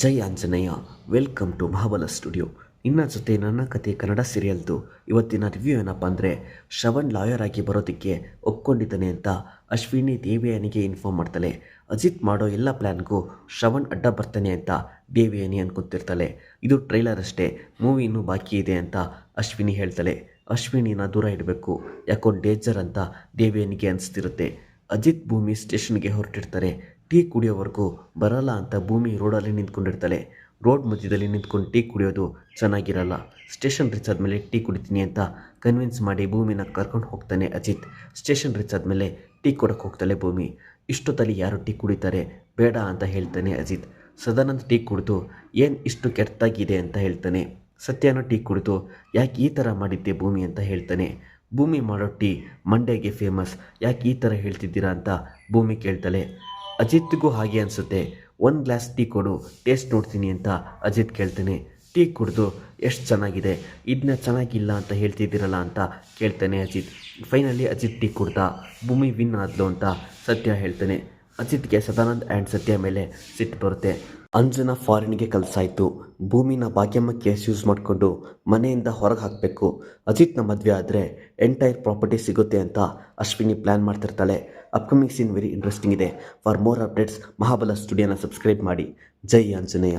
Jai Anjaneya, welcome to Mahabala studio. ಇನ್ನ ಜೊತೆ ನನ್ನ ಕತೆ ಕನ್ನಡ ಸೀರಿಯಲ್ದು ಇವತ್ತಿನ ರಿವ್ಯೂ ಏನಪ್ಪ ಅಂದರೆ, ಶ್ರವಣ್ ಲಾಯರ್ ಆಗಿ ಬರೋದಕ್ಕೆ ಒಪ್ಕೊಂಡಿದ್ದಾನೆ ಅಂತ ಅಶ್ವಿನಿ ದೇವಿಯನಿಗೆ ಇನ್ಫಾರ್ಮ್ ಮಾಡ್ತಾಳೆ. ಅಜಿತ್ ಮಾಡೋ ಎಲ್ಲ ಪ್ಲ್ಯಾನ್ಗೂ ಶ್ರವಣ್ ಅಡ್ಡ ಬರ್ತಾನೆ ಅಂತ ದೇವಿಯನಿ ಅನ್ಕೊತಿರ್ತಾಳೆ. ಇದು ಟ್ರೈಲರ್ ಅಷ್ಟೇ ಮೂವಿ ಇನ್ನೂ ಬಾಕಿ ಇದೆ ಅಂತ ಅಶ್ವಿನಿ ಹೇಳ್ತಾಳೆ. ಅಶ್ವಿನಿನ ದೂರ ಇಡಬೇಕು, ಯಾಕೋ ಡೇಂಜರ್ ಅಂತ ದೇವಿಯನಿಗೆ ಅನಿಸ್ತಿರುತ್ತೆ. ಅಜಿತ್ ಭೂಮಿ ಸ್ಟೇಷನ್ಗೆ ಹೊರಟಿರ್ತಾರೆ. ಟೀ ಕುಡಿಯೋವರೆಗೂ ಬರಲ್ಲ ಅಂತ ಭೂಮಿ ರೋಡಲ್ಲಿ ನಿಂತ್ಕೊಂಡಿರ್ತಾಳೆ. ರೋಡ್ ಮಧ್ಯದಲ್ಲಿ ನಿಂತ್ಕೊಂಡು ಟೀ ಕುಡಿಯೋದು ಚೆನ್ನಾಗಿರಲ್ಲ. ಸ್ಟೇಷನ್ ರೀಚ್ ಆದಮೇಲೆ ಟೀ ಕುಡಿತೀನಿ ಅಂತ ಕನ್ವಿನ್ಸ್ ಮಾಡಿ ಭೂಮಿನ ಕರ್ಕೊಂಡು ಹೋಗ್ತಾನೆ ಅಜಿತ್. ಸ್ಟೇಷನ್ ರೀಚ್ ಆದಮೇಲೆ ಟೀ ಕೊಡೋಕೆ ಹೋಗ್ತಾಳೆ ಭೂಮಿ. ಇಷ್ಟೊತ್ತಲ್ಲಿ ಯಾರು ಟೀ ಕುಡಿತಾರೆ? ಬೇಡ ಅಂತ ಹೇಳ್ತಾನೆ ಅಜಿತ್. ಸದಾನಂದ್ ಟೀ ಕುಡಿದು, ಏನು ಇಷ್ಟು ಕೆಟ್ಟಾಗಿದೆ ಅಂತ ಹೇಳ್ತಾನೆ. ಸತ್ಯನ ಟೀ ಕುಡಿದು, ಯಾಕೆ ಈ ಥರ ಮಾಡಿದ್ದೆ ಭೂಮಿ? ಅಂತ ಹೇಳ್ತಾನೆ. ಭೂಮಿ ಮಾಡೋ ಟೀ ಮಂಡ್ಯಗೆ ಫೇಮಸ್ ಯಾಕೆ ಈ ಥರ ಹೇಳ್ತಿದ್ದೀರಾ ಅಂತ ಭೂಮಿ ಕೇಳ್ತಾಳೆ. ಅಜಿತ್ಗೂ ಹಾಗೆ ಅನಿಸುತ್ತೆ. ಒಂದು ಗ್ಲಾಸ್ ಟೀ ಕೊಡು, ಟೇಸ್ಟ್ ನೋಡ್ತೀನಿ ಅಂತ ಅಜಿತ್ ಕೇಳ್ತೇನೆ. ಟೀ ಕುಡಿದು ಎಷ್ಟು ಚೆನ್ನಾಗಿದೆ ಇದನ್ನ ಚೆನ್ನಾಗಿಲ್ಲ ಅಂತ ಹೇಳ್ತಿದ್ದೀರಲ್ಲ ಅಂತ ಕೇಳ್ತಾನೆ ಅಜಿತ್. ಫೈನಲಿ ಅಜಿತ್ ಟೀ ಕುಡ್ದ, ಭೂಮಿ ವಿನ್ ಆದ್ಲು ಅಂತ ಸತ್ಯ ಹೇಳ್ತಾನೆ. ಅಜಿತ್ಗೆ ಸದಾನಂದ್ ಆ್ಯಂಡ್ ಸತ್ಯ ಮೇಲೆ ಸಿಟ್ಟು ಬರುತ್ತೆ. ಅಂಜನ ಫಾರಿನ್ಗೆ ಕಲಸಾಯಿತು ಭೂಮಿನ ಭಾಗ್ಯಮ್ಮ ಕೇಸ್ ಯೂಸ್ ಮಾಡಿಕೊಂಡು ಮನೆಯಿಂದ ಹೊರಗೆ ಹಾಕಬೇಕು. ಅಜಿತ್ನ ಮದುವೆ ಆದರೆ ಎಂಟೈರ್ ಪ್ರಾಪರ್ಟಿ ಸಿಗುತ್ತೆ ಅಂತ ಅಶ್ವಿನಿ ಪ್ಲ್ಯಾನ್ ಮಾಡ್ತಿರ್ತಾಳೆ. ಅಪ್ಕಮಿಂಗ್ ಸೀನ್ ವೆರಿ ಇಂಟ್ರೆಸ್ಟಿಂಗ್ ಇದೆ. ಫಾರ್ ಮೋರ್ ಅಪ್ಡೇಟ್ಸ್ ಮಹಾಬಲ ಸ್ಟುಡಿಯೋನ ಸಬ್ಸ್ಕ್ರೈಬ್ ಮಾಡಿ. ಜೈ ಆಂಜನೇಯ